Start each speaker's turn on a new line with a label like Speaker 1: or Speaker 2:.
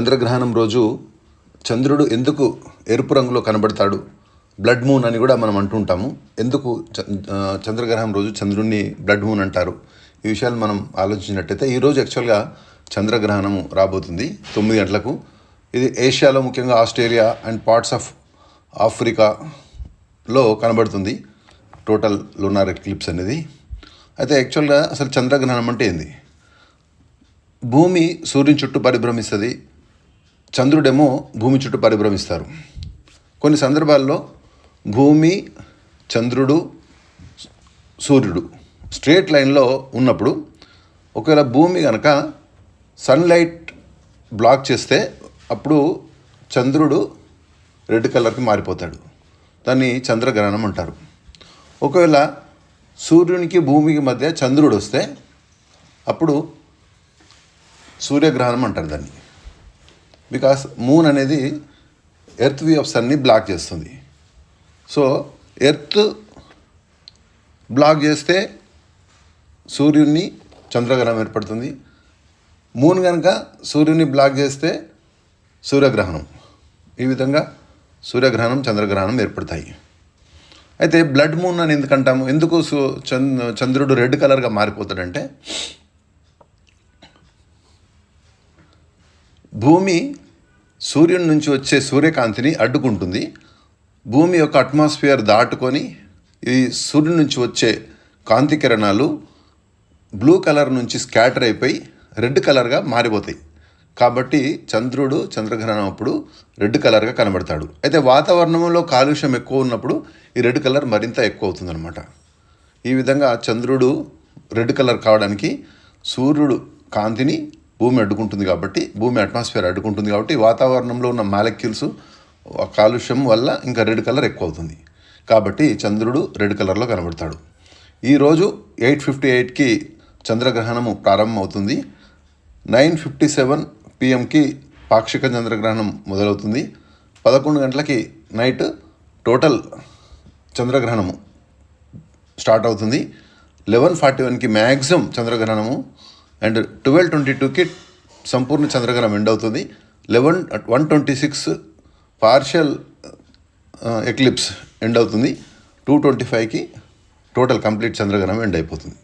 Speaker 1: చంద్రగ్రహణం రోజు చంద్రుడు ఎందుకు ఎరుపు రంగులో కనబడతాడు? బ్లడ్ మూన్ అని కూడా మనం అంటుంటాము ఎందుకు చంద్రగ్రహణం రోజు చంద్రుడిని బ్లడ్ మూన్ అంటారు? ఈ విషయాలు మనం ఆలోచించినట్టయితే ఈరోజు యాక్చువల్గా చంద్రగ్రహణము రాబోతుంది తొమ్మిది గంటలకు. ఇది ఏషియాలో ముఖ్యంగా ఆస్ట్రేలియా అండ్ పార్ట్స్ ఆఫ్ ఆఫ్రికాలో కనబడుతుంది. టోటల్ lunar ఎక్లిప్స్ అనేది. అయితే యాక్చువల్గా అసలు చంద్రగ్రహణం అంటే ఏంది? భూమి సూర్యుని చుట్టూ పరిభ్రమిస్తుంది. చంద్రుడేమో భూమి చుట్టూ పరిభ్రమిస్తారు. కొన్ని సందర్భాల్లో భూమి చంద్రుడు సూర్యుడు స్ట్రేట్ లైన్లో ఉన్నప్పుడు ఒకవేళ భూమి కనుక సన్లైట్ బ్లాక్ చేస్తే అప్పుడు చంద్రుడు రెడ్ కలర్కి మారిపోతాడు. దాన్ని చంద్రగ్రహణం అంటారు. ఒకవేళ సూర్యునికి భూమికి మధ్య చంద్రుడు వస్తే అప్పుడు సూర్యగ్రహణం అంటారు దాన్ని. బికాస్ మూన్ అనేది ఎర్త్ వ్యూ ఆఫ్ సన్ని బ్లాక్ చేస్తుంది. సో ఎర్త్ బ్లాక్ చేస్తే సూర్యుడిని చంద్రగ్రహణం ఏర్పడుతుంది. మూన్ కనుక సూర్యుని బ్లాక్ చేస్తే సూర్యగ్రహణం. ఈ విధంగా సూర్యగ్రహణం చంద్రగ్రహణం ఏర్పడతాయి. అయితే బ్లడ్ మూన్ అని ఎందుకు అంటాము ఎందుకు చంద్రుడు రెడ్ కలర్గా మారిపోతాడంటే భూమి సూర్యుని నుంచి వచ్చే సూర్యకాంతిని అడ్డుకుంటుంది. భూమి యొక్క అట్మాస్ఫియర్ దాటుకొని ఈ సూర్యుని నుంచి వచ్చే కాంతి కిరణాలు బ్లూ కలర్ నుంచి స్కాటర్ అయిపోయి రెడ్ కలర్గా మారిపోతాయి. కాబట్టి చంద్రుడు చంద్రగ్రహణం అప్పుడు రెడ్ కలర్గా కనబడతాడు. అయితే వాతావరణంలో కాలుష్యం ఎక్కువ ఉన్నప్పుడు ఈ రెడ్ కలర్ మరింత ఎక్కువ అవుతుందన్నమాట. ఈ విధంగా చంద్రుడు రెడ్ కలర్ కావడానికి సూర్యుడు కాంతిని భూమి అడ్డుకుంటుంది కాబట్టి భూమి అట్మాస్ఫియర్ అడ్డుకుంటుంది కాబట్టి వాతావరణంలో ఉన్న మాలిక్యూల్స్ కాలుష్యం వల్ల ఇంకా రెడ్ కలర్ ఎక్కువ అవుతుంది కాబట్టి చంద్రుడు రెడ్ కలర్లో కనబడతాడు. ఈరోజు ఎయిట్ ఫిఫ్టీ ఎయిట్కి చంద్రగ్రహణము ప్రారంభమవుతుంది. నైన్ ఫిఫ్టీ సెవెన్ పిఎంకి పాక్షిక చంద్రగ్రహణం మొదలవుతుంది. పదకొండు గంటలకి నైట్ టోటల్ చంద్రగ్రహణము స్టార్ట్ అవుతుంది. లెవెన్ ఫార్టీ వన్కి మ్యాక్సిమం చంద్రగ్రహణము అండ్ ట్వెల్వ్ ట్వంటీ టూకి సంపూర్ణ చంద్రగ్రహణం ఎండ్ అవుతుంది. Eleven one twenty six partial eclipse end అవుతుంది. టూ ట్వంటీ ఫైవ్కి టోటల్ కంప్లీట్ చంద్రగ్రహణం ఎండ్ అయిపోతుంది.